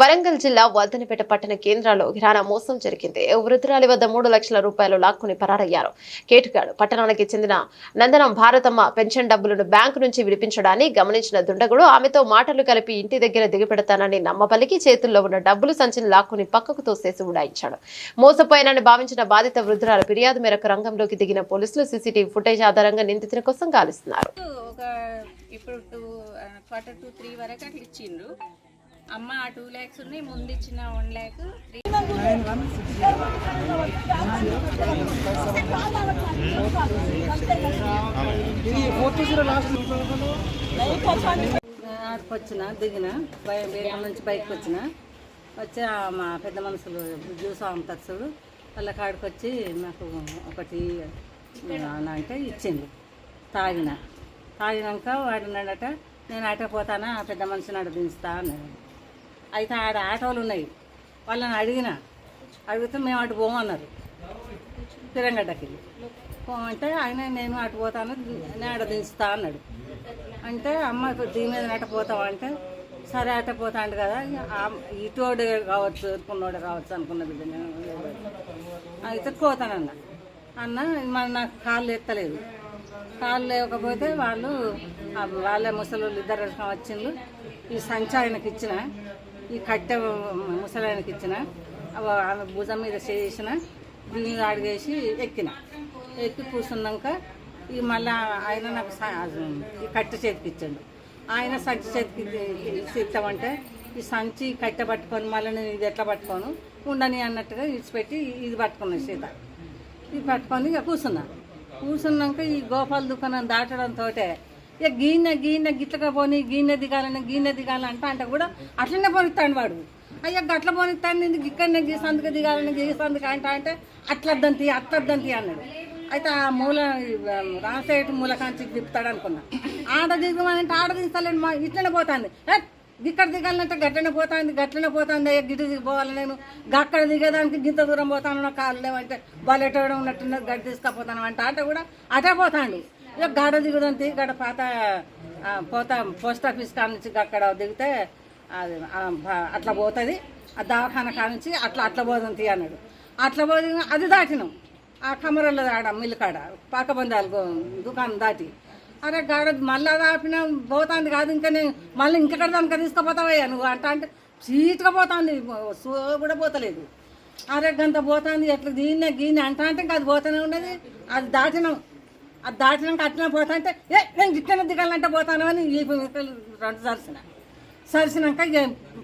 వరంగల్ జిల్లా వర్ధనపేట పట్టణ కేంద్రాల్లో కిరాణా మోసం జరిగింది. వృద్ధురాలి వద్ద మూడు లక్షల రూపాయలు లాక్కుని పరారయ్యారు. కేటుగాడు పట్టణానికి చెందిన నందనం భారతమ్మ పెన్షన్ డబ్బులను బ్యాంకు నుంచి విడిపించడాన్ని గమనించిన దుండగుడు ఆమెతో మాటలు కలిపి ఇంటి దగ్గర దిగపెడతానని నమ్మపలికి చేతుల్లో ఉన్న డబ్బులు సంచిని లాక్కుని పక్కకు తోసేసి ఉడాయించాడు. మోసపోయానని భావించిన బాధిత వృద్ధురాలు ఫిర్యాదు మేరకు రంగంలోకి దిగిన పోలీసులు సీసీటీవీ ఫుటేజ్ ఆధారంగా నిందితుల కోసం గాలిస్తున్నారు. ఇప్పుడు టూ క్వార్టర్ టూ త్రీ వరకు అట్లా ఇచ్చిండ్రు. అమ్మ ఆ టూ ల్యాక్స్ ఉన్నాయి ముందు ఇచ్చిన వన్ ల్యాక్ వచ్చిన దిగిన బయ- నుంచి బయటకు వచ్చిన వచ్చి మా పెద్ద మనుషులు జ్యూస్ అమ్ముతారు వాళ్ళ కాడికి వచ్చి నాకు ఒకటి అంటే ఇచ్చింది. తాగిన. తాగినాక వాడినాడట నేను అటకపోతానా ఆ పెద్ద మనిషిని అడిగిస్తా అన్నాడు. అయితే ఆడ ఆటోలు ఉన్నాయి. వాళ్ళని అడిగిన అడిగితే మేము అటు పోమన్నారు. తిరంగడ్డకి పోమంటే ఆయన నేను అటు పోతాను నేను దించుతా అన్నాడు. అంటే అమ్మ దీని మీద నట అంటే సరే అట పోతాండు కదా. ఆ- ఇటోడు కావచ్చు ఎదుర్కొన్నోడు కావచ్చు అనుకున్న బిడ్డ నేను. అయితే పోతానన్న. అన్న మరి నాకు కాళ్ళు ఎత్తలేదు. కాళ్ళు లేకపోతే వాళ్ళు వాళ్ళే ముసలి ముసలి ఇద్దరు వచ్చిండ్రు. ఈ సంచి ఆయనకి ఇచ్చిన. ఈ కట్టె ముసలానికి ఇచ్చిన ఆమె భుజం మీద చేసిన దీని అడిగేసి ఎక్కిన. ఎక్కి కూర్చున్నాక ఇక మళ్ళీ ఆయన నాకు ఈ కట్టె చేతికి ఇచ్చాడు. ఆయన సంచి చేతికి ఇచ్చి ఇస్తామంటే ఈ సంచి కట్టె పట్టుకొని మళ్ళీ నేను ఇది ఎట్లా పట్టుకోను? ఉండని అన్నట్టుగా ఇచ్చిపెట్టి ఇది పట్టుకున్నాను సీత. ఇది పట్టుకొని ఇక కూర్చున్నా. కూర్చున్నాక ఈ గోపాల దుకాణం దాటడంతో ఇక గీన గీన గిట్లగా పోని గీన దిగాలని గీన దిగాలని అంటే అంటే కూడా అట్లనే పోనిస్తాడు వాడు. అయ్యా గట్ల పోనిస్తాను నేను ఇక్కడనే గీసందుకు దిగాలని గీసందుకు అంటే అంటే అట్లద్దంతి అట్లద్దంతి అన్నాడు. అయితే ఆ మూల రాసేటి మూలకాంచి తిప్పుతాడు అనుకున్నా. ఆడ దిగమనంటే ఆడ దిగుతాలేను మా ఇట్లనే పోతాంది. ఏ, ఇక్కడ దిగాలంటే గట్లనే పోతాంది గట్లనే పోతాంది అయ్యా గిట్ట దిగిపోవాలి నేను. గక్కడ దిగేదానికి గింత దూరం పోతాను నా కాళ్ళు లేవంటే బలెట్టడం ఉన్నట్టున్నది గడ్డ తీసుకపోతాను అంటే ఆట కూడా అటే పోతాండి. ఇక గడ దిగుదంతి గడ పాత పోతా పోస్ట్ ఆఫీస్ కాడ నుంచి అక్కడ దిగితే అది అట్లా పోతుంది. ఆ దవాఖాన కాడ నుంచి అట్లా అట్లా పోదంతి అన్నాడు. అట్లా పోది అది దాటినాం. ఆ కమరల్లో ఆడ మిల్లు కాడ పాకబందాలు దుకాణం దాటి. అరే గాడ మళ్ళా దాపిన పోతాంది కాదు ఇంకా నేను మళ్ళీ ఇంకెక్కడ దానికి తీసుకుపోతావయ్యా నువ్వు అంట అంటే సీట్గా పోతాంది సో కూడా పోతలేదు. అరే గంత పోతాంది ఎట్లా దీన్నే గీన్ని అంట అంటే ఇంకా అది పోతూనే ఉన్నది. అది దాటినాం. అది దాటినాక అట్లా పోతా అంటే ఏ నేను ఇట్లనే దిగాలంటే పోతాను అని ఈ రెండు సరిసిన. సరిసినాక ఇక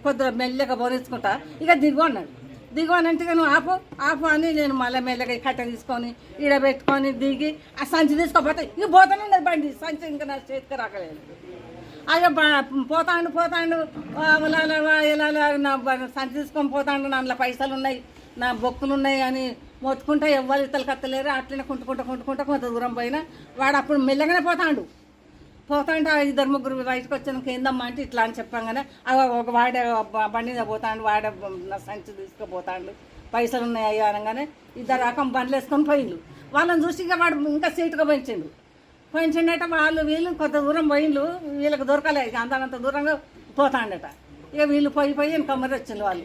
కొద్దిగా మెల్లగా బోరించుకుంటా ఇక దిగు అన్నాడు. దిగు అని అంటే నువ్వు ఆపు ఆపు అని నేను మళ్ళీ మెల్లగా కట్ట తీసుకొని ఈడ పెట్టుకొని దిగి ఆ సంచి తీసుకోపోతే ఇక పోతానే ఉన్నది బండి. సంచి ఇంకా నా చేతికి రాకలేదు. అయ్యో పోతాండు పోతాండు. ఇలా ఇలా నా సంచి తీసుకొని పోతాండు. నా పైసలు ఉన్నాయి నా బొక్కులు ఉన్నాయి అని మొత్తుకుంటా ఎవ్వరు ఇతలు కత్తలేరు అట్లనే కుంటుకుంటా కుంటుకుంటా కొంత దూరం పోయినా వాడు అప్పుడు మెల్లగానే పోతాండు. పోతాంటే ఆ ఇద్దరు ముగ్గురు బయటకు వచ్చాక ఏందమ్మా అంటే ఇట్లా అని చెప్పంగానే ఆ ఒక వాడ బండి పోతాండు వాడ సంచి తీసుకుపోతాండు. పైసలు ఉన్నాయి అయ్యా అనగానే ఇద్దరు రకం బండ్లు వేసుకొని పోయిండు. వాళ్ళని చూసి ఇక వాడు ఇంకా సీటుగా పెంచిండు. పెంచిండట వాళ్ళు వీళ్ళు కొంత దూరం పోయిండు వీళ్ళకి దొరకలే అంతంత దూరంగా పోతాండట. ఇక వీళ్ళు పోయి పోయి ఇంకా మరి వచ్చిండు వాళ్ళు.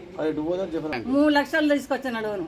మూడు లక్షలు తీసుకొచ్చిన లోను